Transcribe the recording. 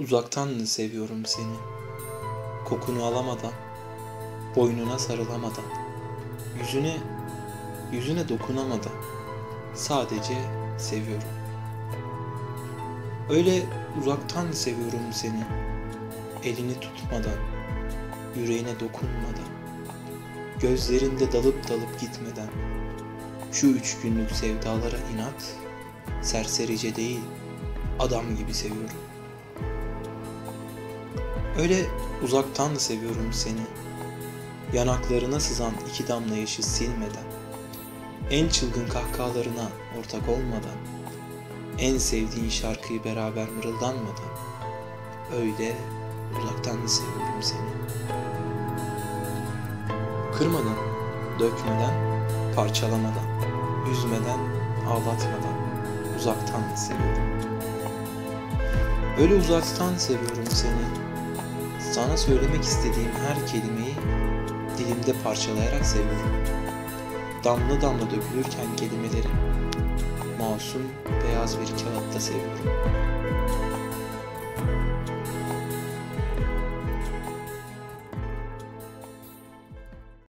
Uzaktan seviyorum seni. Kokunu alamadan, boynuna sarılamadan, yüzüne, yüzüne dokunamadan sadece seviyorum. Öyle uzaktan seviyorum seni. Elini tutmadan, yüreğine dokunmadan, gözlerinde dalıp dalıp gitmeden, şu üç günlük sevdalara inat, serserice değil, adam gibi seviyorum. Öyle uzaktan seviyorum seni. Yanaklarına sızan iki damla yaşı silmeden, en çılgın kahkahalarına ortak olmadan, en sevdiğin şarkıyı beraber mırıldanmadan, öyle uzaktan seviyorum seni. Kırmadan, dökmeden, parçalamadan, üzmeden, ağlatmadan, uzaktan seviyorum. Öyle uzaktan seviyorum seni. Sana söylemek istediğim her kelimeyi dilimde parçalayarak seviyorum. Damla damla dökülürken kelimeleri masum beyaz bir kağıtta seviyorum.